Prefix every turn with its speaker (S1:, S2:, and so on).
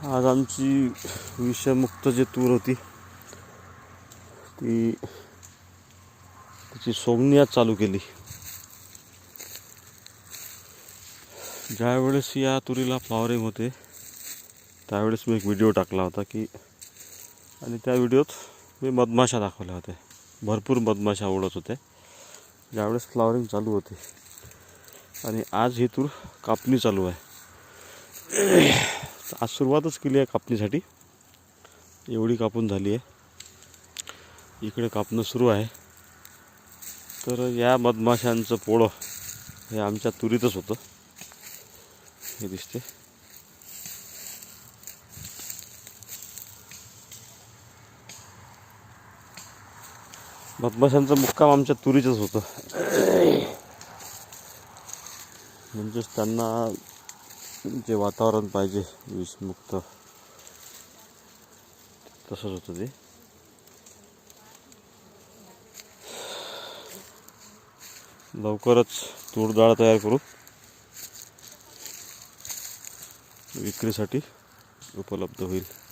S1: आज आमची विषमुक्त जे तूर होती ती तिची सोमनी आज चालू केली. ज्यावेळेस या तुरीला फ्लॉवरिंग होते त्यावेळेस मी एक व्हिडिओ टाकला होता की आणि त्या व्हिडिओत मी मधमाशा दाखवल्या होत्या. भरपूर मधमाशा उडत होत्या. ज्यावेळेस फ्लॉवरिंग चालू होते आणि आज ही तूर कापणी चालू आहे. आज सुरुवातच केली आहे कापणीसाठी. एवढी कापून झाली आहे. इकडे कापणं सुरू आहे. तर या मधमाशांचं पोळं हे आमच्या तुरीतच होतं. हे दिसते. मधमाशांचं मुक्काम आमच्या तुरीचंच होतं. म्हणजेच त्यांना जे वातावरण पाहिजे विषमुक्त. तसंच होतं ते. लवकरच तूर डाळ तयार करू. विक्रीसाठी उपलब्ध होईल.